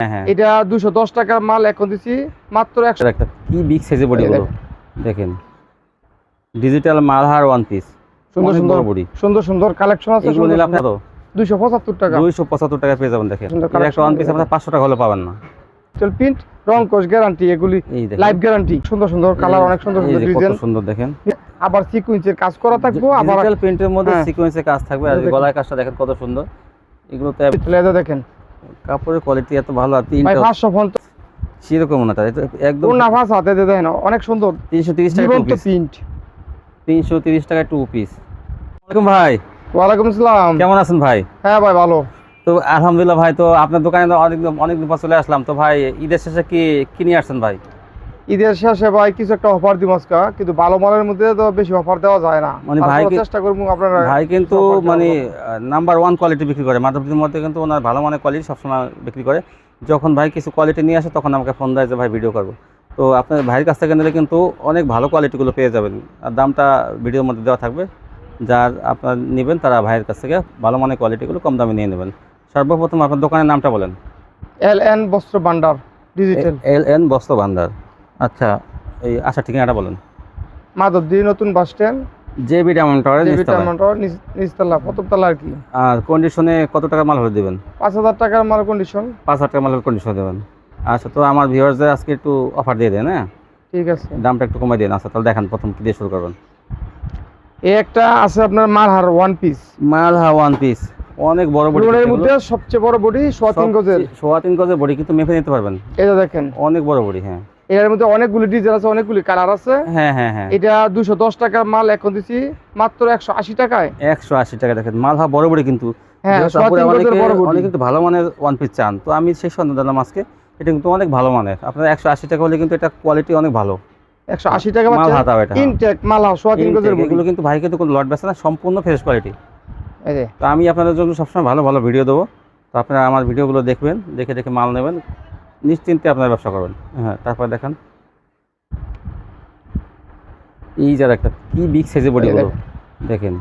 হ্যাঁ হ্যাঁ। এটা মাল এখন মাত্র একটা কি বিগ সাইজের বডিগুলো দেখেন। ডিজিটাল মালহার ওয়ান পিস সুন্দর সুন্দর বডি সুন্দর। সুন্দর কালেকশন আছে এগুলো নিলে আপনার দুশো পঁচাত্তর টাকা। দুইশো পঁচাত্তর টাকা পেয়ে যাবেন দেখেন। একটা ওয়ান পিস। আপনার টাকা হলে পাবেন না। ডিজিটাল প্রিন্ট রং গ্যারান্টি এগুলি লাইভ গ্যারান্টি সুন্দর সুন্দর কালার অনেক সুন্দর সুন্দর ডিজাইন সুন্দর দেখেন। আবার সিকুয়েন্সের কাজ করা থাকব আবার ডিজিটাল প্রিন্টের মধ্যে হ্যাঁ। সিকোয়েন্সের কাজ থাকবে আর গলার কাজটা দেখেন কত সুন্দর। এগুলো তো দেখেন। কাপড়ের কোয়ালিটি এত ভালো আর ভাই তিনটা পাঁচশো ফোন সেরকম না তাই একদম ও নাফাস হাতে দিয়ে না অনেক সুন্দর। তিনশো তিরিশ টাকা টু পিস প্রিন্ট তিনশো তিরিশ টাকা টু পিস ওয়ালাইকুম ভাই। ওয়ালাইকুম আসসালাম। কেমন আছেন ভাই? হ্যাঁ ভাই ভালো। তো আলহামদুলিল্লাহ ভাই তো আপনার দোকানে অনেক অনেক দিন পর চলে আসলাম। তো ভাই ঈদের শেষে কি কি নিয়ে আসছেন ভাই? ঈদের শেষে ভাই কিছু একটা অফার দিব আজকে কিন্তু ভালো মালের মধ্যে তো বেশি অফার দেওয়া যায় না। মানে ভাইকে- চেষ্টা করব আপনারা ভাই কিন্তু মানে নাম্বার ওয়ান কোয়ালিটি বিক্রি করে। মাধবদীর মধ্যে কিন্তু ওনার ভালো মানের কোয়ালিটি সবসময় বিক্রি করে। যখন ভাই কিছু কোয়ালিটি নিয়ে আসে তখন আমাকে ফোন দেয় যে ভাই ভিডিও করব। তো আপনার ভাইয়ের কাছ থেকে নিলে কিন্তু অনেক ভালো কোয়ালিটিগুলো পেয়ে যাবেন। আর দামটা ভিডিওর মধ্যে দেওয়া থাকবে। যার আপনার নেবেন তারা ভাইয়ের কাছ থেকে ভালো মানের কোয়ালিটিগুলো কম দামে নিয়ে নেবেন। সর্বপ্রথম আপনার দোকানের নামটা বলেন। এল এন বস্ত্র ভান্ডার ডিজিটাল এল এন বস্ত্র ভান্ডার। আচ্ছা এই আচ্ছা ঠিকানাটা বলেন। মাধবদী নতুন bus stand. J B diamond টাওয়ারের জেবি নিচতলায়। টার্মান্টর নিচতলা প্রথমতলা আর কি। আর কন্ডিশনে কত টাকার মাল হলে দেবেন? পাঁচ হাজার টাকার মাল কন্ডিশন পাঁচ হাজার টাকা মালের কন্ডিশন দেবেন। আচ্ছা তো আমার ভিউয়ার্সদের আজকে একটু অফার দিয়ে দেন হ্যাঁ? ঠিক আছে। দামটা একটু কমাই দিন। আচ্ছা তাহলে দেখান প্রথম কি দিয়ে শুরু করবেন। এই একটা আছে আপনার Malhar one piece Malha one piece অনেক বড় বডি এর মধ্যে সবচেয়ে বড় বডি সোয়া তিন গজের। সোয়া তিন গজের বডি কিন্তু মেপে নিতে পারবেন। এটা দেখেন। অনেক বড় বডি হ্যাঁ। এর মধ্যে অনেকগুলি ডিজাইন আছে অনেকগুলি কালার আছে। হ্যাঁ হ্যাঁ হ্যাঁ। এটা দুশো দশ টাকার মাল এখন দিচ্ছি মাত্র একশো আশি টাকায়। একশো আশি টাকা দেখেন বড় বডি কিন্তু। হ্যাঁ সোয়া গজের অনেকে- বড় বডি অনেকে কিন্তু ভালো মানের ওয়ান পিস চান। তো আমি সেই সন্ধান দিলাম আজকে এটা কিন্তু অনেক ভালো মানের। আপনার একশো আশি টাকা হলে কিন্তু এটা কোয়ালিটি অনেক ভালো। একশো আশি টাকা মাল হাতাও এটা। হ্যাঁ। ইনটেক সোয়া গজের বডি। এগুলো কিন্তু ভাই কিন্তু কোনো লট বেচে না সম্পূর্ণ ফ্রেশ কোয়ালিটি তো আমি আপনাদের জন্য সবসময় ভালো ভালো ভিডিও দেবো। তো আপনারা আমার ভিডিওগুলো দেখবেন দেখে দেখে মাল নেবেন। নিশ্চিন্তে আপনার ব্যবসা করবেন। হ্যাঁ তারপর দেখান। এই যার একটা কি বিগ সাইজের বডিগুলো দেখেন।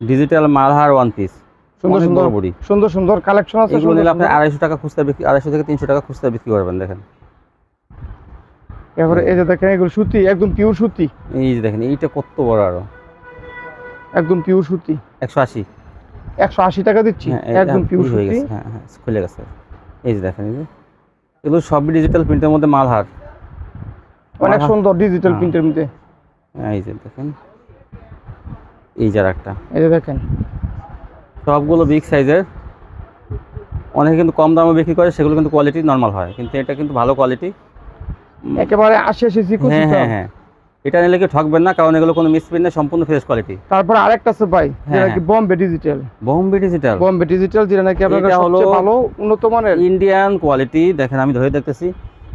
ডিজিটাল মালহার ওয়ান পিস সুন্দর সুন্দর বডি সুন্দর সুন্দর কালেকশন আছে এগুলো নিলে আপনি। আড়াইশো টাকা খুচরা বিক্রি আড়াইশো থেকে তিনশো টাকা খুচরা বিক্রি করবেন দেখেন। এরপরে এই যে দেখেন এগুলো সুতি একদম পিওর সুতি। এই যে দেখেন এইটা কত বড় আরও। একদম পিওর সুতি। একশো আশি। একশো আশি টাকা দিচ্ছি হ্যাঁ একদম পিওর হয়ে সুতি। গেছে হ্যাঁ হ্যাঁ খুলে গেছে। এই যে দেখেন এই যে। এগুলো সবই ডিজিটাল প্রিন্টের মধ্যে মালহার। অনেক সুন্দর ডিজিটাল হ্যাঁ। প্রিন্টের মধ্যে। এই যে দেখেন। এই যার একটা এই যে দেখেন। সবগুলো বিগ সাইজের অনেকে কিন্তু কম দামে বিক্রি করে সেগুলো কিন্তু কোয়ালিটি নর্মাল হয়। কিন্তু এটা কিন্তু ভালো কোয়ালিটি একেবারে আশি আশি জি হ্যাঁ হ্যাঁ হ্যাঁ। এটা নিলে কি ঠকবেন না কারণ এগুলো কোনো মিসপ্রিন্ট না সম্পূর্ণ ফ্রেশ কোয়ালিটি তারপরে আরেকটা আছে ভাই যেটা কি। Bombay digital Bombay digital Bombay digital যেটা নাকি হলো- সবচেয়ে ভালো উন্নত মানের। ইন্ডিয়ান কোয়ালিটি দেখেন আমি ধরে দেখতেছি।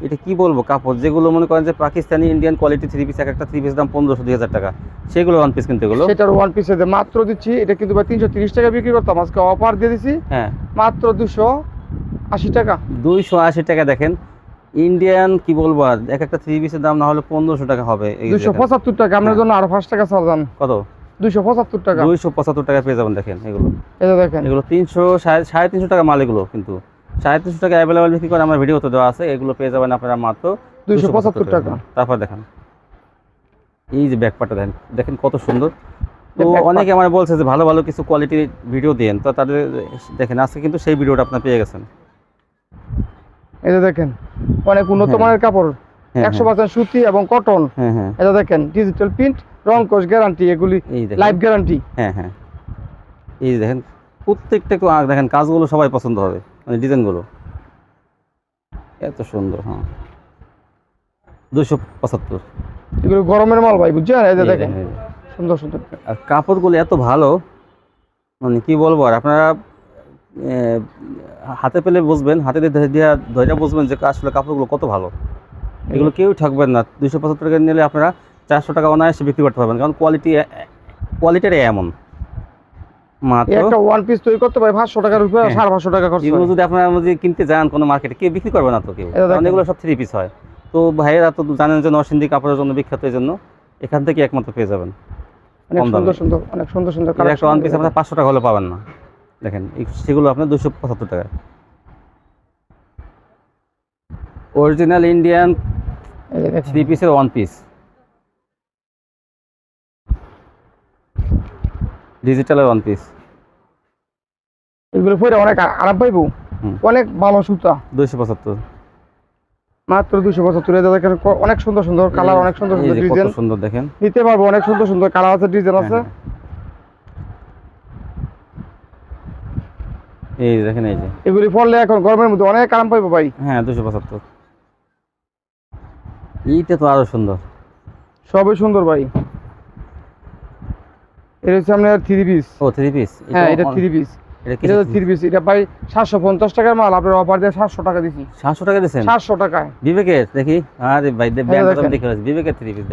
এটা কি বলব কাপড় যেগুলো মনে করেন যে Pakistani Indian quality three piece এক একটা থ্রি পিস দাম পনেরোশো দুই হাজার টাকা। সেগুলো ওয়ান পিস কিন্তু এগুলো। সেটার ওয়ান পিসে মাত্র দিচ্ছি এটা কিন্তু ভাই তিনশো তিরিশ টাকা বিক্রি করতাম আজকে অফার দিয়ে দিছি। হ্যাঁ। মাত্র দুশো আশি টাকা। দুইশো আশি টাকা দেখেন ইন্ডিয়ান কি বলব আর এক একটা থ্রি পিসের দাম না হলে পনেরোশো টাকা হবে দুশো পঁচাত্তর টাকা আপনার হ্যাঁ। জন্য আরও পাঁচ টাকা চালান কত? দুশো পঁচাত্তর টাকা। দুইশো পঁচাত্তর টাকা পেয়ে যাবেন দেখেন এগুলো। দেখেন। এগুলো তিনশো সাড়ে সাড়ে তিনশো টাকা মাল এগুলো কিন্তু। সাড়ে তিনশো টাকা অ্যাভেলেবেল বিক্রি করে আমার ভিডিওতে দেওয়া আছে এগুলো পেয়ে যাবেন আপনারা মাত্র দুইশো পঁচাত্তর টাকা। তারপর দেখান। এই যে ব্যাকপাটা দেখেন দেখেন কত সুন্দর। তো অনেকে আমার বলছে যে ভালো ভালো কিছু কোয়ালিটির ভিডিও দেন তো তাদের দেখেন আজকে কিন্তু সেই ভিডিওটা আপনার পেয়ে গেছেন। যে দেখেন অনেক উন্নত হ্যাঁ। মানের কাপড় হ্যাঁ, একশো পার্সেন্ট সুতি এবং কটন হ্যাঁ হ্যাঁ। এটা দেখেন ডিজিটাল প্রিন্ট রং কোষ গ্যারান্টি এগুলি লাইফ গ্যারান্টি হ্যাঁ হ্যাঁ। এই দেখেন প্রত্যেকটা দেখেন কাজগুলো সবাই পছন্দ হবে মানে ডিজাইনগুলো। এত সুন্দর হ্যাঁ। দুশো পঁচাত্তর। এগুলো গরমের মাল ভাই বুঝছেন? এই যে দেখেন। সুন্দর সুন্দর। আর কাপড়গুলো এত ভালো মানে কি বলব আর আপনারা হাতে পেলে বুঝবেন হাতে দিয়ে ধৈর্য বুঝবেন যে আসলে কাপড়গুলো কত ভালো। এগুলো কেউ ঠকবেন না। দুশো পঁচাত্তর টাকা নিলে আপনারা চারশো টাকা অনায়াসে বিক্রি করতে পারবেন কারণ কোয়ালিটি কোয়ালিটিটাই এমন। একটা ওয়ান পিস তৈরি করতে ভাই পাঁচশো টাকার উপরে হ্যাঁ। সাড়ে পাঁচশো টাকা খরচ এগুলো যদি আপনারা যদি কিনতে যান কোনো মার্কেটে কেউ বিক্রি করবে না তো কেউ এটা কারণ এগুলো সব থ্রি পিস হয়। তো ভাইয়েরা তো জানেন যে নরসিংদী কাপড়ের জন্য বিখ্যাত এই জন্য এখান থেকে একমাত্র পেয়ে যাবেন। অনেক সুন্দর সুন্দর অনেক সুন্দর সুন্দর এর একটা ওয়ান পিস আপনার পাঁচশো টাকা হলে পাবেন না। দেখেন সেগুলো আপনার দুশো পঁচাত্তর টাকা অরিজিনাল ইন্ডিয়ান থ্রি পিসের ওয়ান পিস ডিজিটালের ওয়ান পিস এগুলো পরে অনেক আরাম পাইবো। অনেক ভালো সুতা। দুইশো পঁচাত্তর। মাত্র দুশো পঁচাত্তর। অনেক সুন্দর সুন্দর কালার অনেক সুন্দর সুন্দর ডিজাইন সুন্দর দেখেন। নিতে পারব অনেক সুন্দর সুন্দর কালার আছে ডিজাইন আছে। এই দেখেন এই যে। এগুলি পরলে এখন গরমের মধ্যে অনেক আরাম পাইবো ভাই। হ্যাঁ দুশো পঁচাত্তর। এইটা তো আরও সুন্দর। সবই সুন্দর ভাই। এটা হচ্ছে আপনার থ্রি পিস ও থ্রি পিস হ্যাঁ এটা থ্রি পিস এটা এটা তো থ্রি পিস এটা ভাই সাতশো পঞ্চাশ টাকার মাল। আপনার অফার দিয়ে সাতশো টাকা সাতশো টাকা দিচ্ছেন সাতশো টাকায়। বিবেকের দেখি। আরে ভাই। দেখে বিবেকের থ্রি পিস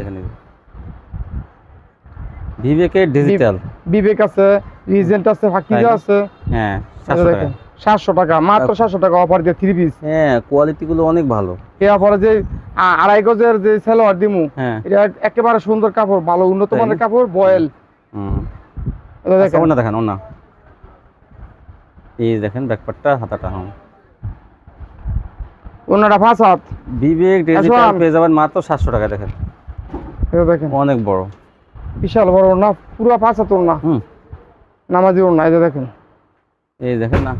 বিবেকের ডিজিটাল বিবেক আছে। রিজেন্ট আছে ফাকিজা আছে। হ্যাঁ এটা সাতশো টাকা দেখেন সাতশো টাকা মাত্র সাতশো টাকা অফার দিয়ে থ্রি পিস হ্যাঁ কোয়ালিটি গুলো অনেক ভালো। এই অফারে যে আড়াই গজের যে সেলোয়ার দিমু হ্যাঁ। এটা একেবারে সুন্দর কাপড় ভালো উন্নত মানের কাপড় বয়েল। হুম। এটা আচ্ছা, দেখেন। ওনা দেখেন ওনা। এই দেখেন ব্যাকপারটা হাতাটা হ্যাঁ ওনাটা হাত। বিবেক ডিজিটাল। পেয়ে যাবেন মাত্র সাতশো টাকা দেখেন। এটা দেখেন। অনেক বড়। বিশাল বড় না পুরো পাঁচ হাত না হুম। নামাজি না এটা দেখেন। এই দেখেন না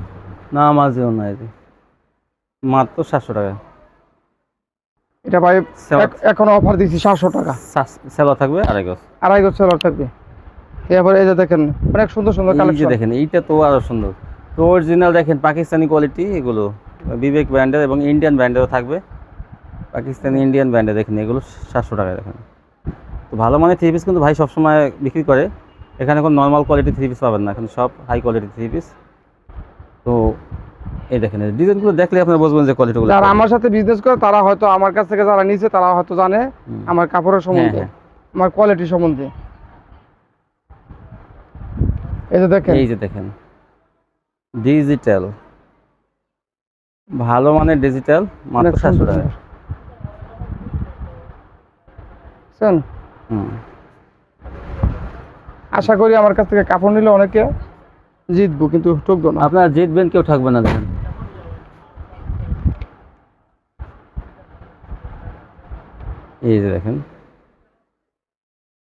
না মাঝেও না এই যে। মাত্র সাতশো টাকা। এটা ভাই এখন অফার দিচ্ছি সাতশো টাকা। সেলোয়ার থাকবে আড়াই গজ। আড়াই গজ সেলোয়ার থাকবে। এরপরে এই যে দেখেন অনেক সুন্দর সুন্দর যে কালেকশন দেখেন এইটা তো আরও সুন্দর। তো অরিজিনাল দেখেন পাকিস্তানি কোয়ালিটি এগুলো। বিবেক ব্র্যান্ডের এবং ইন্ডিয়ান ব্র্যান্ডেরও থাকবে। পাকিস্তানি ইন্ডিয়ান ব্র্যান্ডের দেখেন এগুলো সাতশো টাকায় দেখেন। তো ভালো মানে থ্রি পিস কিন্তু ভাই সবসময় বিক্রি করে। এখানে কোনো নর্মাল কোয়ালিটি থ্রি পিস পাবেন না এখানে সব হাই কোয়ালিটি থ্রি পিস তো এই দেখেন ডিজাইনগুলো দেখলে আপনি বুঝবেন যে কোয়ালিটিগুলো যারা আমার সাথে বিজনেস করে তারা হয়তো আমার কাছ থেকে যারা নিছে তারা হয়তো জানে আমার কাপড়ের সম্বন্ধে হ্যাঁ। আমার কোয়ালিটি সম্বন্ধে। এই যে দেখেন। এই যে দেখেন ডিজিটাল ভালো মানের ডিজিটাল মাত্র সাতশো সুন্দর। টাকা। হুম। আশা করি আমার কাছ থেকে কাপড় নিলে অনেকে জিতবো কিন্তু ঠকবো না। আপনারা জিতবেন কেউ থাকবে না দেখেন। এই যে দেখেন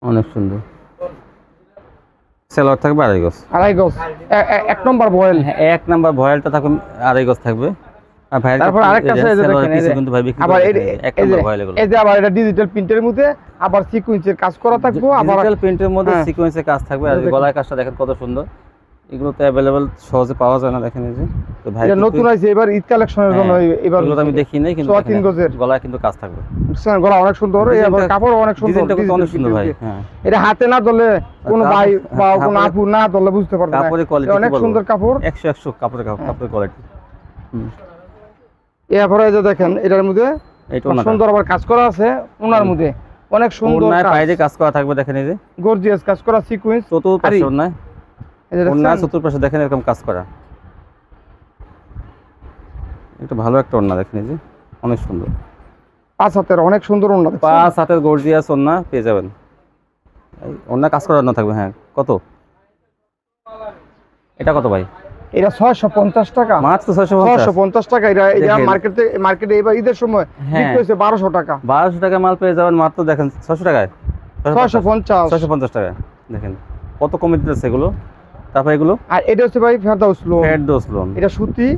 অনেক সুন্দর। সেলোয়ার থাকবে আড়াই গজ। আড়াই গজ। এক নম্বর বয়েল হ্যাঁ, এক নাম্বার ভয়েলটা থাকবে আড়াই গজ থাকবে। তারপর আরেকটা আছে, যে দেখেন, এই পিসও যে- কিন্তু ভাই আবার করে এই এক নাম্বার ভয়েল এই যে আবার এটা ডিজিটাল প্রিন্টের মধ্যে আবার সিকুয়েন্সের কাজ করা থাকব আবার ডিজিটাল প্রিন্টের মধ্যে হ্যাঁ। সিকোয়েন্সের কাজ থাকবে আর গলায় কাজটা দেখেন কত সুন্দর। এগুলো তো অ্যাভেলেবেল সহজে পাওয়া যায় না দেখেন এই যে। তো ভাই এটা নতুন আছে এবার ঈদ কালেকশনের জন্য হ্যাঁ, এবার এগুলো আমি দেখি নাই কিন্তু গজের। গলায় কিন্তু কাজ থাকবে। বুঝছেন, গলা অনেক সুন্দর এই আবার কাপড় অনেক সুন্দর ডিজাইনটা কিন্তু অনেক সুন্দর ভাই হ্যাঁ। এটা হাতে না ধরলে কোনো ভাই বা হ্যাঁ, কোনো আপু না ধরলে বুঝতে পারবে না। কাপড়ের কোয়ালিটি অনেক সুন্দর কাপড়। একশো একশো কাপড়ের কাপড়- কাপড়ের কোয়ালিটি এরপরে যে দেখেন এটার মধ্যে। সুন্দর আবার কাজ করা আছে ওনার মধ্যে। অনেক সুন্দর কাজ। করা থাকবে দেখেন এই যে। গর্জিয়াস কাজ করা সিকোয়েন্স চতুর্পাশে আরে, ওড়নায়। এই যে ওড়নায় দেখছেন? চতুর্পাশে দেখেন এরকম কাজ করা। এটা ভালো একটা দেখেন এই যে। অনেক সুন্দর। পাঁচ হাতের অনেক সুন্দর ওনা পাঁচ হাতের গর্জিয়াস ওড়না পেয়ে যাবেন। ওড়না কাজ করা ওড়না থাকবে হ্যাঁ। কত? এটা কত ভাই? এটা ছয়শো পঞ্চাশ টাকা। মাত্র ছয়শো ছয়শো পঞ্চাশ টাকা এটা এটা মার্কেটে মার্কেটে এবার ঈদের সময় হ্যাঁ। বিক্রি হয়েছে বারোশো টাকা। বারোশো টাকা মাল পেয়ে যাবেন মাত্র দেখেন ছশো টাকায়। ছয়শো পঞ্চাশ। ছয়শো পঞ্চাশ। টাকা দেখেন কত কমে দিতেছে এগুলো? তারপর এগুলো? আর এটা হচ্ছে ভাই ফেরদাউস লোন দোষ লোন এটা সুতি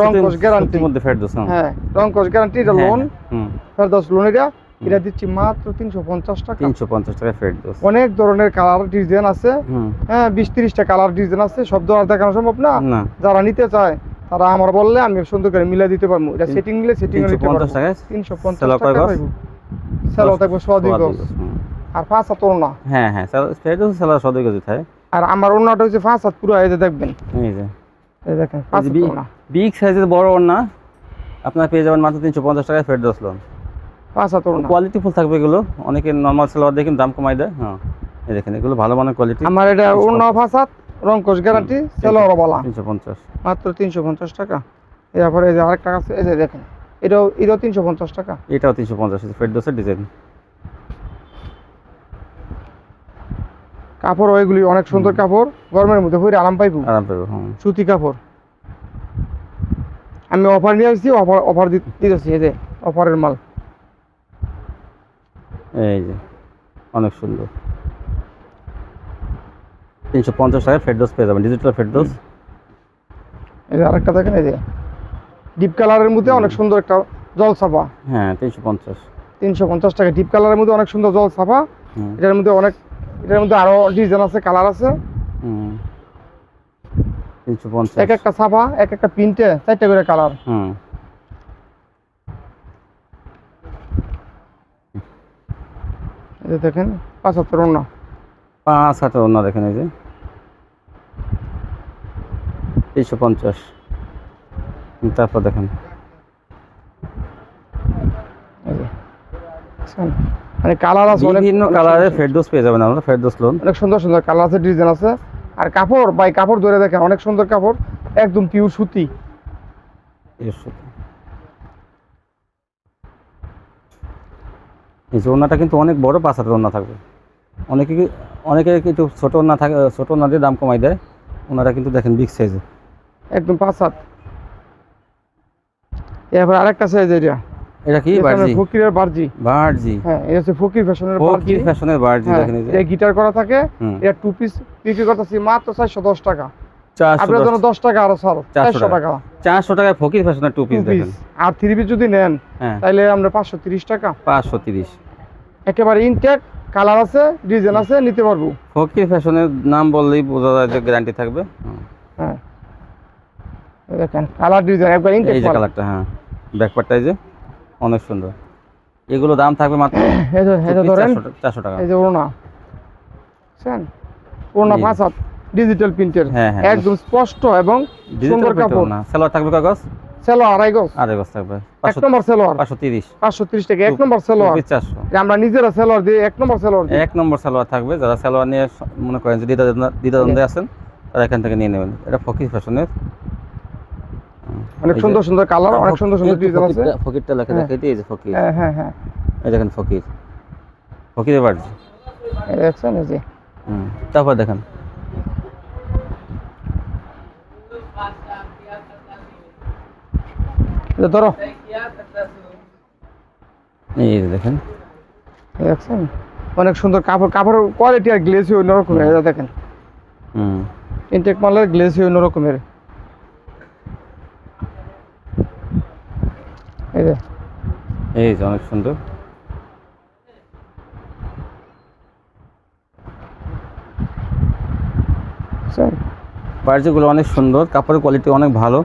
রং কোষ গ্যারান্টি মধ্যে দোষ হ্যাঁ রং কোষ গ্যারান্টি এটা লোন হুম। ফেরদাউস লোন এটা। এটা দিচ্ছি মাত্র তিনশো পঞ্চাশ টাকা। তিনশো পঞ্চাশ টাকা দোষ অনেক ধরনের কালার ডিজাইন আছে। হ্যাঁ বিশ তিরিশটা কালার ডিজাইন আছে। সব ধরনের দেখানো সম্ভব না। যারা নিতে চায় তারা আমার বললে আমি সুন্দর করে মিলে দিতে পারব। এটা সেটিং নিলে সেটিং পারব। তিনশো পঞ্চাশ টাকা? সেলো থাকবে হুম। আর পাঁচ হাত হ্যাঁ হ্যাঁ সদয় গজি থাকে আর আমার ওড়নাটা হচ্ছে পাঁচ হাত পুরো এই যে দেখবেন। এই যে। এই দেখেন বিগ সাইজের বড় ওড়না আপনার পেয়ে যাবেন মাত্র তিনশো পঞ্চাশ টাকায় ফেরত দোষ লোন পাঁচ হাত কোয়ালিটি ফুল থাকবে এগুলো? অনেকে নর্মাল সেলোয়ার দিয়ে কিন্তু দাম কমাই দেয়। হ্যাঁ। এই দেখেন এগুলো ভালো মানের কোয়ালিটি আমার এটা ওড়না পাঁচ হাত রং কোষ গ্যারান্টি সেলো বলা তিনশো পঞ্চাশ। মাত্র তিনশো পঞ্চাশ টাকা। এরপরে এই যে আরেকটা আছে এই যে দেখেন এটাও এটাও তিনশো পঞ্চাশ টাকা। এটাও তিনশো পঞ্চাশ ফেরত দোষের ডিজাইন। কাপড় ওইগুলি অনেক সুন্দর কাপড় গরমের মধ্যে পরে আরাম পাইবো। আরাম হুম। সুতি কাপড়। আমি অফার নিয়ে আসছি অফার অফার দিতেছি এই যে অফারের মাল। এই যে অনেক সুন্দর। তিনশো পঞ্চাশ টাকায় ফেডোস পেয়ে যাবেন ডিজিটাল ফেডোস এই যে আরেকটা দেখেন এই যে ডিপ কালারের মধ্যে অনেক সুন্দর একটা জল ছাপা হ্যাঁ তিনশো পঞ্চাশ। তিনশো পঞ্চাশ টাকা ডিপ কালারের মধ্যে অনেক সুন্দর জল ছাপা এটার মধ্যে অনেক এটার মধ্যে আরও ডিজাইন আছে কালার আছে। হুম। তিনশো পঞ্চাশ। এক একটা ছাপা এক একটা প্রিন্টে চারটে করে কালার হুম। যে দেখেন পাঁচাত্তর অন্য। পাঁচ হাতে অন্য দেখেন এই যে। তিনশো পঞ্চাশ। তারপর দেখেন। মানে কালার আছে অনেক বিভিন্ন কালারের ফেডোস পেয়ে যাবেন আপনারা ফেডোস লোন অনেক সুন্দর সুন্দর কালার আছে ডিজাইন আছে। আর কাপড় বাই কাপড় ধরে দেখেন অনেক সুন্দর কাপড় একদম পিওর সুতি। এই যে ওনাটা কিন্তু অনেক বড় পাঁচ হাতের ওনা থাকবে। অনেকে অনেকে কিন্তু ছোট ওনা থাকে ছোট ওনা দিয়ে দাম কমাই দেয়। ওনারা কিন্তু দেখেন বিগ সাইজে একদম পাঁচ হাত এরপর আরেকটা সাইজ এটা এটা কি? বার্জি। ফকিরের বার্জি। বার্জি। হ্যাঁ এটা হচ্ছে ফকির ফ্যাশনের বার্জি। ফ্যাশনের বার্জি হ্যাঁ, দেখেন এই যে। গিটার করা থাকে। এটা টু পিস বিক্রি করতেছি মাত্র চারশো দশ টাকা। চারশো আপনার জন্য টাকা আরও ছাড়। 400 টাকা। চারশো টাকায় ফকির ফ্যাশনের টু টু পিস পিস দেখেন। আর থ্রি পিস যদি নেন হ্যাঁ। তাহলে আমরা পাঁচশো তিরিশ টাকা। পাঁচশো তিরিশ। একেবারে ইনটেক কালার আছে ডিজাইন আছে নিতে পারব। ফকির ফ্যাশনের নাম বললেই বোঝা যায় যে গ্যারান্টি থাকবে। হ্যাঁ। দেখেন কালার ডিজাইন একবার ইনটেক এই যে কালারটা হ্যাঁ। ব্যাকপারটা এই যে অনেক সুন্দর। এগুলো দাম থাকবে মাত্র এই যে এই যে ধরেন চারশো টাকা। এই যে ওড়না। জি। পাঁচ হাত ডিজিটাল প্রিন্টের হ্যাঁ, হ্যাঁ। একদম স্পষ্ট এবং সুন্দর কাপড়। না সেলোয়ার থাকবে কাগজ সেলো আড়াই গজ। আর গজ থাকবে। এক নম্বর সেলোয়ার। পাঁচশো তিরিশ। পাঁচশো ত্রিশ টাকা এক নম্বর সেলোয়ার। চারশো। আমরা নিজেরা সেলোয়ার দিই এক নম্বর সেলোয়ার এক নম্বর সালোয়ার থাকবে। যারা সালোয়ার নিয়ে মনে করেন যে দ্বিধাদ্বন্দ্বে আছেন তারা এখান থেকে নিয়ে নেবেন। এটা ফকির ফ্যাশনের। অনেক সুন্দর সুন্দর কালার অনেক সুন্দর সুন্দর ডিজাইন আছে। ফকিরটা লেখা হ্যাঁ। যে ফকির। হ্যাঁ হ্যাঁ হ্যাঁ। এই দেখেন ফকির। ফকিরের বাড়ি। দেখছেন এই যে। তারপর দেখেন এই যে ধরো। এই যে দেখেন। দেখছেন? অনেক সুন্দর কাপড় কাপড়ের কোয়ালিটি আর গ্লেসি অন্যরকমের দেখেন। হুম। ইনটেক মালের গ্লেসি অন্যরকমের। এই যে। এই যে অনেক সুন্দর? বার্জিগুলো অনেক সুন্দর কাপড়ের কোয়ালিটি অনেক ভালো।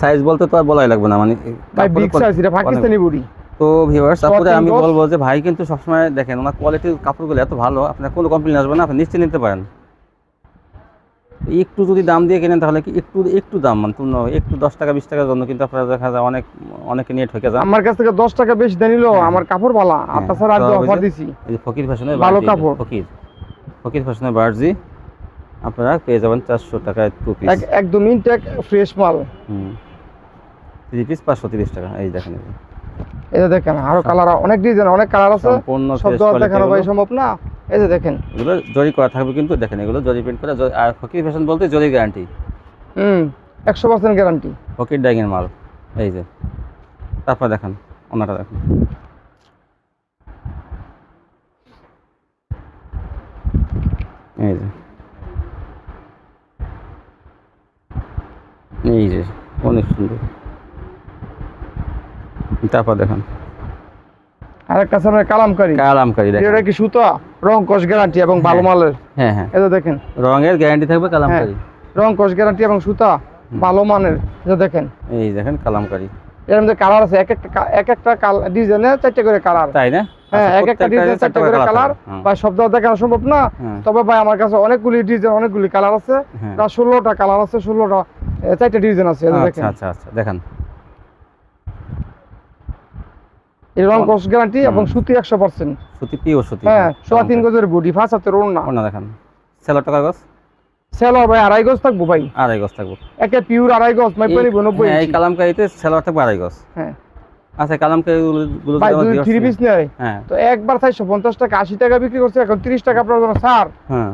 সাইজ বলতে তো আর বলাই লাগবে না মানে পাকিস্তানি বুড়ি তো ভিউয়ার্স তারপরে আমি বলব যে ভাই কিন্তু সবসময় দেখেন ওনার কোয়ালিটির কাপড়গুলো এত ভালো আপনার কোনো কমপ্লেন আসবে না আপনি নিশ্চয়ই নিতে পারেন। একটু যদি দাম দিয়ে কেনেন তাহলে কি একটু একটু দাম মানে তুলনা একটু দশ টাকা বিশ টাকার জন্য কিন্তু আপনারা দেখা যায় অনেক অনেকে নিয়ে ঠকে যান। আমার কাছ থেকে দশ টাকা বেশি দেয় নিল আমার কাপড় ভালো হ্যাঁ, তাছাড়া আর অফার দিছি। ফকির ফ্যাশনের ভালো কাপড়। ফকির ফকির ফ্যাশনের বার্জি আপনারা পেয়ে যাবেন চারশো টাকায় টু পিস এক- একদম ইনটেক ফ্রেশ মাল। হুম। থ্রি পিস পাঁচশো তিরিশ টাকা এই দেখেন যে। দেখেন আরও কালার অনেক ডিজাইন অনেক কালার আছে। সম্পূর্ণ সব দেখানো ভাই সম্ভব না। এই যে দেখেন। এগুলো জরি করা থাকবে কিন্তু দেখেন এগুলো জরি প্রিন্ট করা আর ফকির ফ্যাশন বলতে জরি গ্যারান্টি হুম একশো পার্সেন্ট গ্যারান্টি ফকির ডাইংয়ের মাল এই যে। তারপর দেখেন ওনাটা দেখেন। এই যে। এই যে অনেক সুন্দর। তারপর দেখেন। আর একটা আছে আপনার কালামকারি। কালামকারি দেখেন। এটা কি সুতা? রং কস গ্যারান্টি এবং ভালো হ্যাঁ। মালের। হ্যাঁ হ্যাঁ। যে দেখেন। রঙের গ্যারান্টি থাকবে কালামকারি। রং কস গ্যারান্টি এবং সুতা ভালো মানের। যে দেখেন। এই দেখেন কালামকারি। এর মধ্যে কালার আছে এক একটা এক একটা ডিজাইনে চারটে করে কালার তাই না? হ্যাঁ এক একটা ডিজাইন চারটে করে কালার থাকবে। হুম, বা শব্দ সম্ভব না। তবে ভাই আমার কাছে অনেকগুলি ডিজাইন অনেকগুলি কালার আছে। হ্যাঁ। প্রায় ষোলোটা কালার আছে ষোলোটা চারটে ডিজাইন আছে দেখেন। আচ্ছা আচ্ছা দেখেন। এই রং কস গ্যারান্টি এবং সুতি একশো পার্সেন্ট। সুতি পিওর সুতি। হ্যাঁ সোয়া তিন গজের বুটি ফাঁস হাতের ওড়না। ওনা দেখেন। সেলার টাকা সেলর ভাই আড়াই গজ থাকব ভাই। আড়াই গছ থাকব। একে পিওর আড়াই গজ মাই পারি নব্বই হ্যাঁ, এই ইঞ্চি। কালামকারিতে সেলার থাকবে আড়াই গছ হ্যাঁ। আচ্ছা কালামকারি গুলো ভাই যদি আমার যদি viewers থ্রি পিস নেয়। হ্যাঁ। তো একবার চারশো পঞ্চাশ টাকা আশি টাকা বিক্রি করছে এখন তিরিশ টাকা আপনার জন্য ছাড়। হ্যাঁ।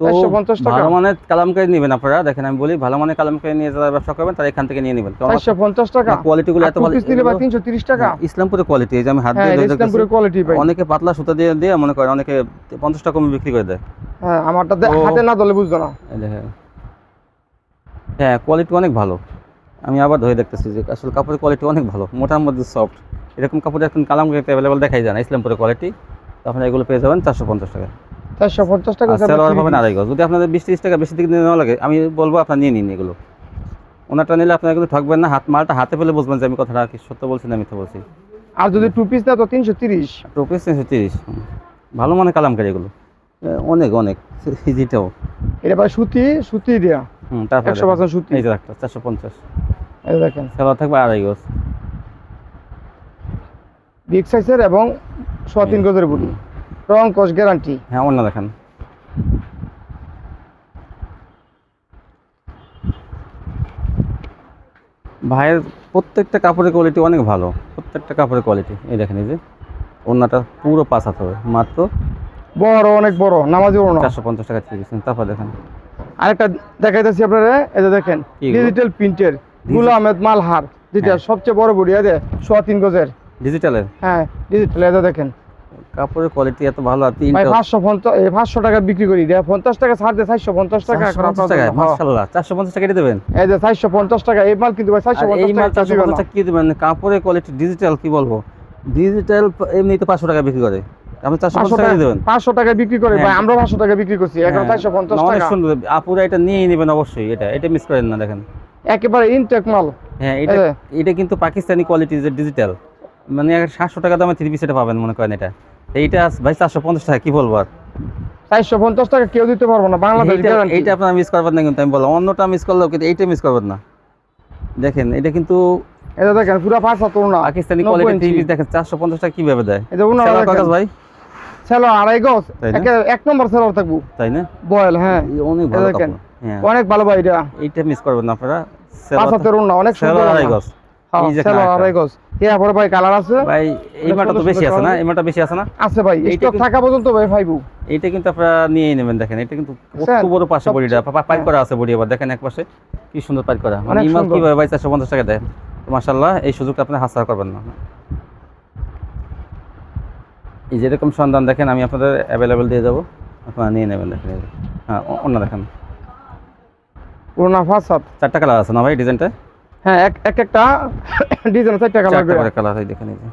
তো 450 টাকা? ভালো মানের কালামকারি নেবেন আপনারা দেখেন আমি বলি ভালো মানের কালামকারি নিয়ে যারা ব্যবসা করবেন তারা এখান থেকে নিয়ে নেবেন। টাকা। কোয়ালিটি গুলো এত ভালো পিস নিলে ভাই এগুলো- তিনশো তিরিশ টাকা। হ্যাঁ, ইসলামপুরের কোয়ালিটি এই যে আমি হাত হ্যাঁ দিয়ে ধরে ইসলামপুরের কোয়ালিটি ভাই। অনেকে পাতলা সুতা দিয়ে দিয়ে মনে করে অনেকে পঞ্চাশ টাকা কমে বিক্রি করে দেয়। হ্যাঁ আমারটা হাতে না বুঝতো না। দেখেন। হ্যাঁ কোয়ালিটি অনেক ভালো। আমি আবার ধরে দেখতেছি যে আসলে কাপড়ের কোয়ালিটি অনেক ভালো মোটার মধ্যে সফট এরকম কাপড় এখন কালাম অ্যাভেলেবল দেখাই যায় না ইসলামপুরের কোয়ালিটি তো আপনারা এগুলো পেয়ে যাবেন চারশো পঞ্চাশ টাকা। চারশো পঞ্চাশ টাকা সেলোয়ার পাবেন আড়াই গজ। যদি আপনাদের বিশ তিরিশ টাকা বেশি দিকে নেওয়া লাগে আমি বলব আপনার নিয়ে নিন এগুলো। ওনারটা নিলে আপনারা কিন্তু ঠকবেন না হাত মালটা হাতে পেলে বুঝবেন যে আমি কথাটা কি সত্য বলছি না মিথ্যা বলছি। আর যদি টু পিস না তো তিনশো তিরিশ। টপিস তিনশো তিরিশ। ভালো মানে কালামকারি এগুলো। অনেক অনেক। ইজিটাও এটা সুতি সুতি দেয়া। হুম তারপরে একশো পার্সেন্ট সুতি। এই চারশো পঞ্চাশ। এই দেখেন। সেলোয়ার থাকবে আড়াই গজ। বিগ সাইজের এবং সোয়া তিন গজের বুটি। রং কস গ্যারান্টি হ্যাঁ অন্য দেখেন। ভাইয়ের প্রত্যেকটা কাপড়ের কোয়ালিটি অনেক ভালো। প্রত্যেকটা কাপড়ের কোয়ালিটি এই দেখেন এই যে অন্যটা পুরো পাঁচ হাত হবে। মাত্র বড় অনেক বড় নামাজি বড় না চারশো পঞ্চাশ টাকা দিয়েছেন। তারপর দেখেন। আরেকটা দেখাইতেছি আপনারা। এই যে দেখেন ডিজিটাল প্রিন্টের গুল আহমেদ মালহার যেটা হ্যাঁ। সবচেয়ে বড় বডি আছে সোয়া তিন গজের। ডিজিটালের হ্যাঁ ডিজিটাল এটা দেখেন। কাপড়ের কোয়ালিটি এত ভালো আর তিনটা এই টাকা বিক্রি করি দেয় টাকা ছাড় টাকা এখন আপনার জন্য। হ্যাঁ। টাকা দেবেন? এই যে চারশো পঞ্চাশ টাকা এই মাল কিন্তু ভাই এই মাল টাকা কি দেবেন? কাপড়ের কোয়ালিটি ডিজিটাল কি বলব? ডিজিটাল এমনিতে পাঁচশো টাকা বিক্রি করে। আপনি চারশো টাকা দেবেন? পাঁচশো টাকা বিক্রি করে ভাই হ্যাঁ। আমরা পাঁচশো টাকা বিক্রি করছি এখন হ্যাঁ, চারশো পঞ্চাশ অনেক টাকা। সুন্দর আপুরা এটা নিয়েই নেবেন অবশ্যই এটা এটা মিস করেন না দেখেন। একেবারে ইনটেক মাল। হ্যাঁ এটা এটা কিন্তু পাকিস্তানি কোয়ালিটি যে ডিজিটাল মানে সাতশো টাকা দামে থ্রি পিস এটা পাবেন মনে করেন এটা। এইটা ভাই চারশো পঞ্চাশ টাকা কি বলব আর? চারশো পঞ্চাশ টাকা কেউ দিতে পারব না বাংলাদেশ এইটা guarantee। এইটা আপনারা মিস করবেন না কিন্তু আমি বললাম অন্যটা মিস করলেও কিন্তু এইটা মিস করবেন না। দেখেন এটা কিন্তু এটা দেখেন পুরো পাঁচ হাত না পাকিস্তানি কোয়ালিটি থ্রি পিস দেখেন চারশো পঞ্চাশ টাকা কীভাবে দেয়? উনারা কাগজ ভাই? সেলো আড়াই গজ? একে- নম্বর সেলোর থাকব। তাই না? বয়েল হ্যাঁ। অনেক ভালো কাপড়। অনেক ভালো ভাই এটা। এইটা মিস করবেন না আপনারা। পাঁচ হাতের উন্না অনেক সুন্দর আড়াই গজ। হ্যাঁ, ভাই কালার আছে? ভাই এই মাটা তো বেশি আছে না? এই বেশি আছে না? আছে ভাই স্টক থাকা পর্যন্ত ভাই পাইবো। এইটা কিন্তু আপনারা নিয়েই নেবেন দেখেন। এটা কিন্তু কত বড় পাশে সব- বডিটা। পাইপ হ্যাঁ। করা আছে বডি আবার দেখেন এক পাশে। কি সুন্দর পাইপ করা। মানে অনেক ইমাল কীভাবে ভাই চারশো পঞ্চাশ টাকা দেয়? এই সুযোগটা আপনি হাসা করবেন না। এই যেরকম সন্ধান দেখেন আমি আপনাদের অ্যাভেলেবেল দিয়ে যাব আপনারা নিয়ে নেবেন দেখেন। হ্যাঁ অন্য দেখেন। পাঁচ হাত। চারটা কালার আছে না ভাই ডিজাইনটা? হ্যাঁ এক এক একটা ডিজাইন চারটা কালার চারটা কালার এই দেখেন এই যে।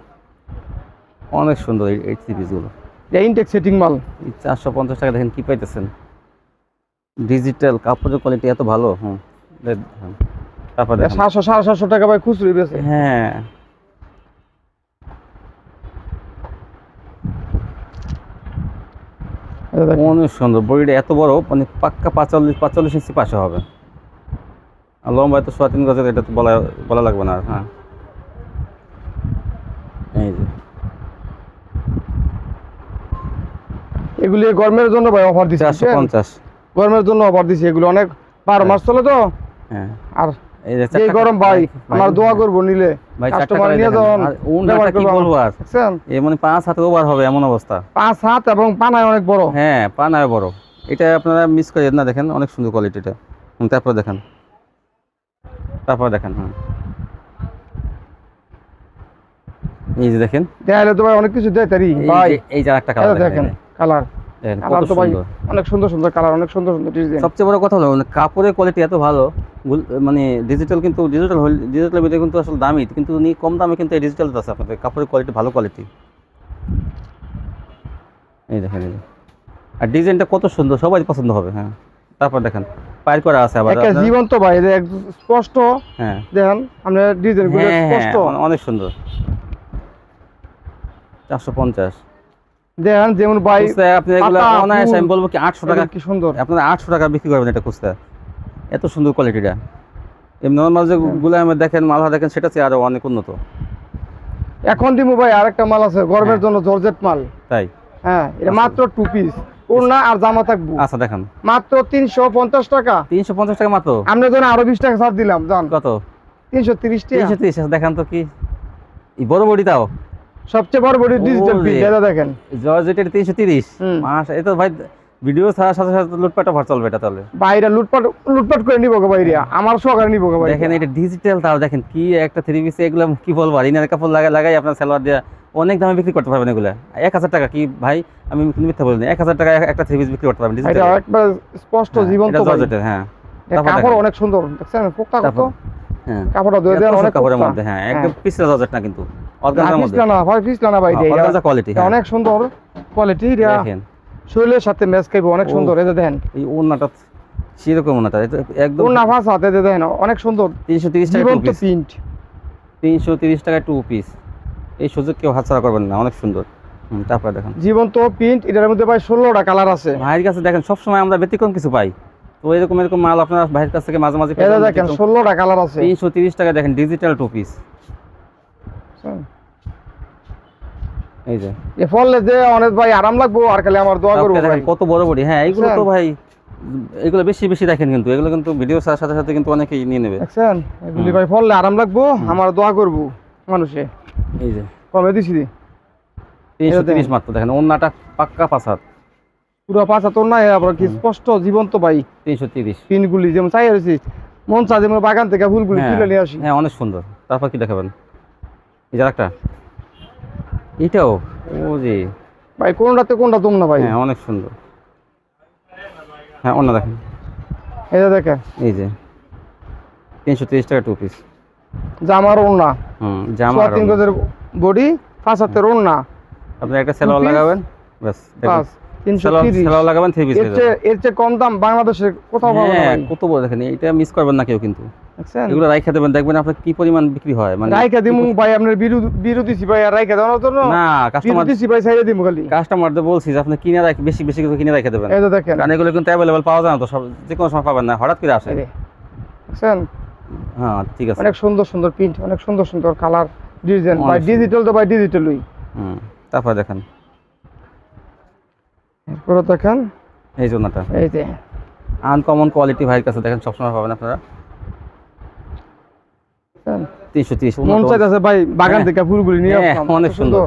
অনেক সুন্দর এই পিসগুলো এটা ইনটেক সেটিং মাল। চারশো পঞ্চাশ টাকা দেখেন কি পাইতেছেন। ডিজিটাল কাপড়ের কোয়ালিটি এত ভালো হুম। তারপর সাতশো সাড়ে সাতশো টাকা ভাই খুচরো বেছে হ্যাঁ। অনেক সুন্দর বডিটা এত বড় মানে পাক্কা পাঁচচল্লিশ পাঁচচল্লিশ ইঞ্চি পাশে হবে। আর লম্বা তো সোয়া তিন গজের এটা তো বলা বলা লাগবে না আর হ্যাঁ। এই যে। এগুলি গরমের জন্য ভাই অফার দিচ্ছে চারশো পঞ্চাশ। গরমের জন্য অফার দিচ্ছে এগুলো অনেক বারো মাস চলে তো। হ্যাঁ। আর এই গরম ভাই আমার দোয়া হ্যাঁ। করব নিলে। ভাই কাস্টমার নিয়ে। যখন কি বলব আর? দেখছেন এ মানে পাঁচ হাতে ওভার হবে এমন অবস্থা। পাঁচ হাত এবং পানায় অনেক বড়। হ্যাঁ পানায় বড়। এটা আপনারা মিস করেন না দেখেন অনেক সুন্দর কোয়ালিটিটা তারপর দেখেন। তারপর দেখেন হ্যাঁ। এই যে দেখেন। দেখাইলে তো ভাই অনেক কিছু দেয় তারি ভাই। এই যে একটা কালার দেখেন। কালার কালার তো ভাই অনেক সুন্দর সুন্দর কালার অনেক সুন্দর সুন্দর ডিজাইন সবচেয়ে বড় কথা হলো মানে কাপড়ের কোয়ালিটি এত ভালো মানে ডিজিটাল কিন্তু ডিজিটাল ডিজিটাল ভিডিও কিন্তু আসলে দামি কিন্তু উনি কম দামে কিন্তু এই ডিজিটাল আছে আপনাদের কাপড়ের কোয়ালিটি ভালো কোয়ালিটি এই দেখেন এই আর ডিজাইনটা কত সুন্দর সবাই পছন্দ হবে হ্যাঁ। তারপর দেখেন। পায়ের করা আছে আবার একটা জীবন্ত ভাই স্পষ্ট হ্যাঁ। দেখেন আমরা ডিজাইনগুলো হ্যাঁ, স্পষ্ট। হ্যাঁ, অনেক সুন্দর। চারশো পঞ্চাশ। দেখেন যেমন ভাই আপনি এগুলো অনায়াসে আমি বলব কি আটশো টাকা কি সুন্দর। আপনারা আটশো টাকা বিক্রি করবেন এটা কুস্তা এত সুন্দর কোয়ালিটিটা। এমনি নর্মাল যে গুলামে দেখেন মালহা দেখেন সেটা চেয়ে আরও অনেক উন্নত। এখন দিমু ভাই আরেকটা মাল আছে গরমের হ্যাঁ। জন্য জর্জেট মাল। তাই? হ্যাঁ এটা আচ্ছা। মাত্র টু পিস ওড়না আর জামা থাকব। আচ্ছা দেখেন। মাত্র তিনশো পঞ্চাশ টাকা। তিনশো পঞ্চাশ টাকা মাত্র? আমরা জন্য আরও বিশ টাকা ছাড় দিলাম জান। কত? তিনশো তিরিশ টাকা। তিনশো তিরিশ দেখান তো কি। এই বড় বডি তাও? সবচেয়ে বড় বড় ডিজিটাল এটা দেখেন। জর্জেটের তিনশো তিরিশ। হুম। মাস এই তো ভাই ভিডিও ছাড়ার সাথে সাথে লুটপাট অফার চলবে এটা তাহলে। বাইরে লুটপাট লুটপাট করে নিবো গো বাইরে। আমার সহকারে নিবো গো দেখেন এটা ডিজিটাল তাও দেখেন কি একটা থ্রি পিস এগুলো কি বলব? আর ইনার কাপড় লাগাই লাগাই আপনার সালোয়ার দিয়ে অনেক দামে বিক্রি করতে পারবেন এগুলো। এক হাজার টাকা কি ভাই? আমি কিন্তু মিথ্যা বলিনি। এক হাজার টাকা একটা থ্রি পিস বিক্রি করতে পারবেন এটা একবার স্পষ্ট জীবন্ত ভাই। হ্যাঁ। এটা কাপড় অনেক সুন্দর। দেখছেন? পোক্তা কত? হ্যাঁ। কাপড়টা অনেক কাপড়ের মধ্যে হ্যাঁ। একদম জর্জেট না কিন্তু। অর্গানজার মধ্যে। না ভাই পিছলা না ভাই। এটা। অর্গানজা কোয়ালিটি এটা অনেক সুন্দর। কোয়ালিটি দেখেন। শরীরের সাথে ম্যাচ খাইবো অনেক সুন্দর। যে দেখেন। এই ওড়নাটা সেরকম ওড়নাটা। এটা একদম কোন নাফাস হাতে দেখেন অনেক সুন্দর। তিনশো তিরিশ টাকা টু পিস প্রিন্ট তিনশো তিরিশ টাকায় টু পিস এই সুযোগ কেউ হাতছাড়া করবেন না অনেক সুন্দর। তারপরে দেখেন। জীবন্ত প্রিন্ট এটার মধ্যে ভাই ষোলোটা কালার আছে। ভাইয়ের কাছে দেখেন সবসময় আমরা ব্যতিক্রম কিছু পাই। তো এরকম এরকম মাল আপনার ভাইয়ের কাছ থেকে মাঝে মাঝে দেখেন ষোলোটা কালার আছে। তিনশো তিরিশ টাকা দেখেন ডিজিটাল টু পিস এই যে। এ ফলে যে অনেক ভাই আরাম লাগবো আর খালি আমার দোয়া করব দেখেন কত বড় বড়ি। হ্যাঁ এগুলো তো ভাই এগুলো বেশি বেশি দেখেন কিন্তু এগুলো কিন্তু ভিডিও সাথে সাথে কিন্তু অনেকেই নিয়ে নেবে। দেখছেন? এগুলি ভাই ফললে আরাম লাগবো আমার দোয়া করব মানুষে। এই যে। কমে দিছি দি তিনশো তিরিশ মাত্র দেখেন অন্যটা পাক্কা হাত পুরো পাঁচা তোর নাই আবার কি স্পষ্ট জীবন্ত ভাই। তিনশো তিরিশ। পিনগুলি যেমন চাই রয়েছি মন চা যেমন বাগান থেকে ফুলগুলি হ্যাঁ তুলে নিয়ে আসি। হ্যাঁ অনেক সুন্দর। তারপর কি দেখাবেন? এই যে একটা এটাও? ও যে ভাই কোনটাতে কোনটা তোম না ভাই? হ্যাঁ অনেক সুন্দর। হ্যাঁ অন্য দেখেন। যে দেখেন। এই যে। তিনশো তিরিশ টাকা টু পিস জামার ওড়না। হুম জামা সোয়া আর তিন গজের বডি পাঁচ হাতের ওড়না। আপনি একটা সেলোয়ার লাগাবেন? দেখুন। পাঁচ তিনশো সেলোয়ার তিরিশ। সেলোয়ার লাগাবেন থ্রি পিস এর চেয়ে কম দাম বাংলাদেশে কোথাও পাবো না। হ্যাঁ কত বড় দেখেন এটা মিস করবেন না কেউ কিন্তু। এগুলো রাইখা দেবেন দেখবেন আপনার কি পরিমাণ বিক্রি হয় মানে রাইখা দিমু ভাই আপনার বিরোধী বিরোধী ভাই আর রাইখা দেওয়ার জন্য না কাস্টমার বিরোধী ভাই সাইডে দিমু খালি। কাস্টমারদের বলছি যে আপনি কিনে রাখি বেশি বেশি কিছু কিনে রেখে দেবেন। এই দেখেন। এগুলো কিন্তু অ্যাভেলেবেল পাওয়া যায় না তো সব যে কোনো সময় পাবেন না হঠাৎ করে আসে। এই যে, দেখছেন? হ্যাঁ ঠিক আছে। অনেক সুন্দর সুন্দর প্রিন্ট অনেক সুন্দর সুন্দর কালার ডিজাইন সুন্দর। ডিজিটাল তো ভাই ডিজিটালই হুম তারপর দেখেন। এরপরে দেখেন। এই জন্যটা এই যে। আনকমন কোয়ালিটি ভাইয়ের কাছে দেখেন সবসময় পাবেন আপনারা। তিনশো তিরিশ চাইতেছে ভাই বাগান হ্যাঁ। থেকে ফুলগুলি নিয়ে হ্যাঁ, অনেক সুন্দর।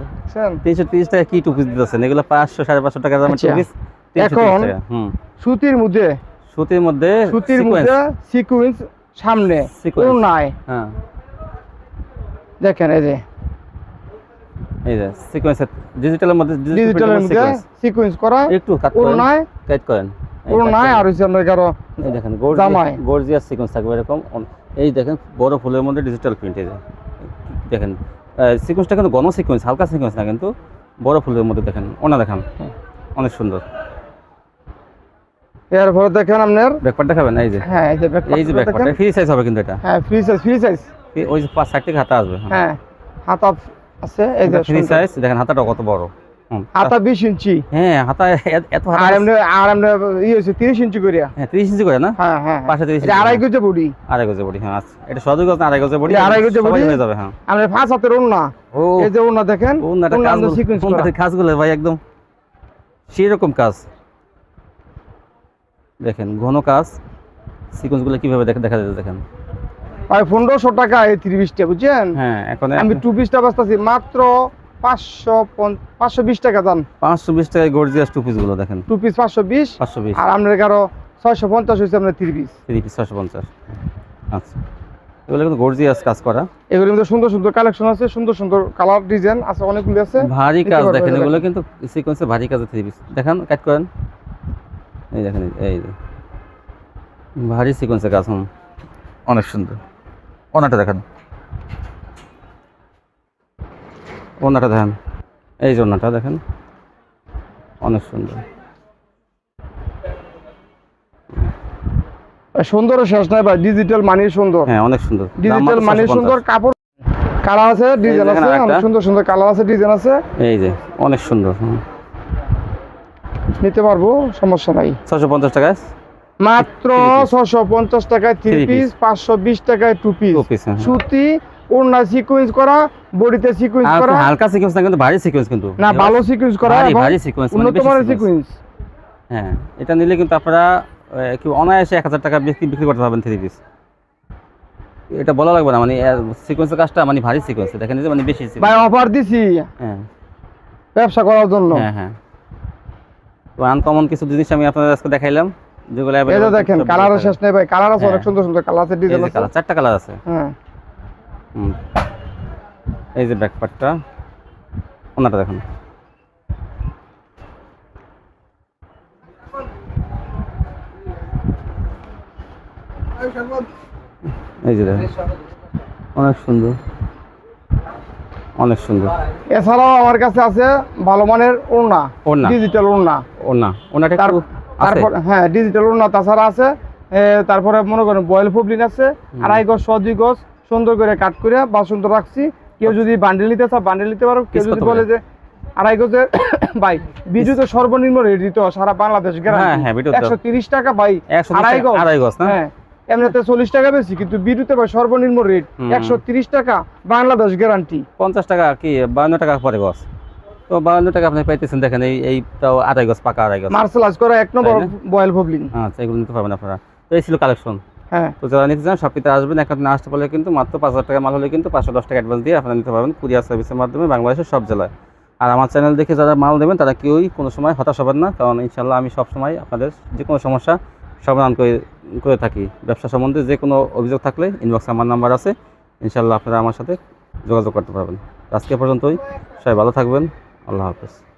তিনশো তিরিশ টাকা কি টু পিস দিতেছেন? এগুলো পাঁচশো সাড়ে পাঁচশো টাকা দামের টু আচ্ছা। পিস এখন সুতির মধ্যে সুতির মধ্যে সুতির মধ্যে সিকুয়েন্স সামনে। নাই হ্যাঁ। দেখেন এই যে। এই যে সিকোয়েন্সের ডিজিটালের মধ্যে ডিজিটালের মধ্যে সিকুয়েন্স করা একটু কাট করেন নাই কাট করেন। এই নাই আর কারও এই দেখেন জামায়। গর্জিয়াস সিকোয়েন্স থাকবে এরকম। এই দেখেন বড় ফুলের মধ্যে ডিজিটাল প্রিন্ট এই দেখেন সিকোয়েন্সটা কিন্তু ঘন সিকোয়েন্স হালকা সিকোয়েন্স না কিন্তু বড় ফুলের মধ্যে দেখেন ওনা দেখান। অনেক সুন্দর। এরপরে দেখেন আপনার ব্যাকপার্ট দেখাবেন এই যে। হ্যাঁ এই যে back এই যে ব্যাকপার্ট ফ্রি সাইজ হবে কিন্তু এটা। হ্যাঁ ফ্রি সাইজ ফ্রি সাইজ ওই যে পাঁচ সাইড থেকে হাতা আসবে হ্যাঁ। হাতা আছে এই যে ফ্রি সাইজ দেখেন হাতাটা কত বড়। হাতা বিশ ইঞ্চি। হ্যাঁ হাতা এত হাতা আর এমনি আর এমনি ইয়ে হচ্ছে তিরিশ ইঞ্চি করিয়া। হ্যাঁ তিরিশ ইঞ্চি করে না? হ্যাঁ হ্যাঁ। পাশে 30 এটা ইঞ্চি আড়াই গজে বডি। আড়াই গজে বডি হ্যাঁ আচ্ছা। এটা সহজ গজ আড়াই গজে বডি আড়াই গজে body? হয়ে যাবে হ্যাঁ। আপনার পাঁচ হাতের ওড়না। ও। এই যে ওড়না দেখেন ওড়না কাজগুলো সিকুয়েন্স কাজগুলো ভাই একদম সেরকম কাজ। দেখেন ঘন কাজ। সিকোয়েন্সগুলো কীভাবে দেখা দেখা যাচ্ছে দেখেন। ভাই পনেরোশো টাকা এই ত্রিশটা বুঝছেন? হ্যাঁ এখন আমি টু পিসটা বাঁচতেছি মাত্র পাঁচশো পাঁচশো বিশ টাকা দাম। পাঁচশো বিশ টাকায় গর্জিয়াস টু পিসগুলো দেখেন। টু পিস পাঁচশো বিশ। পাঁচশো বিশ। আর আপনার কারও ছয়শো পঞ্চাশ হয়েছে আপনার থ্রি পিস থ্রি পিস ছশো পঞ্চাশ। আচ্ছা। এগুলো কিন্তু গর্জিয়াস কাজ করা। এগুলোর মধ্যে সুন্দর সুন্দর কালেকশন আছে সুন্দর সুন্দর কালার ডিজাইন আছে অনেকগুলি আছে। ভারী কাজ দেখেন এগুলো। কিন্তু সিকোয়েন্সে ভারী কাজের থ্রি পিস দেখান কাট করেন। এই দেখেন এই- ভারী কাজ হুম। অনেক সুন্দর। ওনাটা দেখান। ওনাটা দেখেন। এই যে ওনাটা দেখেন। অনেক সুন্দর। সুন্দর শেষ নাই ভাই ডিজিটাল মানি সুন্দর। হ্যাঁ অনেক সুন্দর। ডিজিটাল মানি সুন্দর কাপড় কালার আছে ডিজাইন আছে অনেক সুন্দর সুন্দর কালার আছে ডিজাইন আছে। এই যে অনেক সুন্দর হুম। নিতে পারব সমস্যা নাই। ছশো পঞ্চাশ টাকায়? মাত্র ছশো পঞ্চাশ টাকায় থ্রি পিস পাঁচশো বিশ টাকায় টু পিস পিস হ্যাঁ সুতি ওড়না সিকুয়েন্স করা বডিতে সিকুয়েন্স করা। হালকা সিকোয়েন্স না কিন্তু ভারী সিকোয়েন্স কিন্তু। না ভালো সিকুয়েন্স করা ভারী সিকোয়েন্স উন্নত মানের সিকুয়েন্স হ্যাঁ এটা নিলে কিন্তু আপনারা কি অনায়াসে এক হাজার টাকা বিক্রি বিক্রি করতে পারবেন থ্রি পিস এটা বলা লাগবে না মানে সিকোয়েন্সের কাজটা মানে ভারী সিকোয়েন্স দেখেন মানে বেশি ভাই অফার দিছি। হ্যাঁ। ব্যবসা করার জন্য। হ্যাঁ হ্যাঁ। তো আনকমন কিছু জিনিস আমি আপনাদের আজকে দেখাইলাম যেগুলো এই যে দেখেন দেখালাম। শেষ নেই ভাই কালার আছে অনেক হ্যাঁ। সুন্দর সুন্দর কালার আছে ডিজাইন আছে। কালার চারটা কালার আছে। হ্যাঁ। এই যে ব্যাকপার্টটা ওনাটা দেখুন। এই যে দেখুন অনেক সুন্দর। অনেক সুন্দর। এছাড়াও আমার কাছে আছে ভালো মানের ওড়না ওড়না। ডিজিটাল ওড়না। ওনা ওনাটা একটু তারপর হ্যাঁ ডিজিটাল ওড়না তাছাড়া আছে। তারপরে মনে করেন বয়েল ফুবলিন আছে। আড়াই গজ ছ দুই গজ সুন্দর করে কাট করে বা সুন্দর রাখছি। কেউ যদি বান্ডেল নিতে চায় বান্ডেল নিতে পারো। কেউ যদি বলে যে আড়াই গজের ভাই বিজুতে সর্বনিম্ন রেট দিত সারা বাংলাদেশ হ্যাঁ, হ্যাঁ। একশো তিরিশ টাকা ভাই আড়াই গজ। আড়াই গজ হ্যাঁ। এমনিতে চল্লিশ টাকা বেশি কিন্তু বিদ্যুতে ভাই সর্বনিম্ন রেট একশো তিরিশ টাকা বাংলাদেশ গ্যারান্টি পঞ্চাশ টাকা কি বাউন্ন টাকা পরে তো বাউন্ন টাকা আপনি পাইতেছেন দেখেন এই আড়াই গছ পাকা আড়াই গছ। করা এক নম্বর বয়েল ফুবলিন আচ্ছা এগুলো নিতে পারবেন আপনারা। তো এই ছিল কালেকশন হ্যাঁ। তো যারা নিতে চান শপিতে আসবেন এখানে না আসতে পারলে কিন্তু মাত্র পাঁচ হাজার টাকা মাল হলে কিন্তু পাঁচশো দশ টাকা অ্যাডভান্স দিয়ে আপনারা নিতে পারবেন কুরিয়ার সার্ভিসের মাধ্যমে বাংলাদেশের সব জেলায়। আর আমার চ্যানেল দেখে যারা মাল দেবেন তারা কেউই কোনো সময় হতাশ হবেন না কারণ ইনশাল্লাহ আমি সব সময় আপনাদের যে কোনো সমস্যা সমাধান করে করে থাকি। ব্যবসা সম্বন্ধে যে কোনো অভিযোগ থাকলে ইনবক্সে আমার নাম্বার আছে। ইনশাল্লাহ আপনারা আমার সাথে যোগাযোগ করতে পারবেন। আজকে পর্যন্তই। সবাই ভালো থাকবেন। আল্লাহ হাফেজ।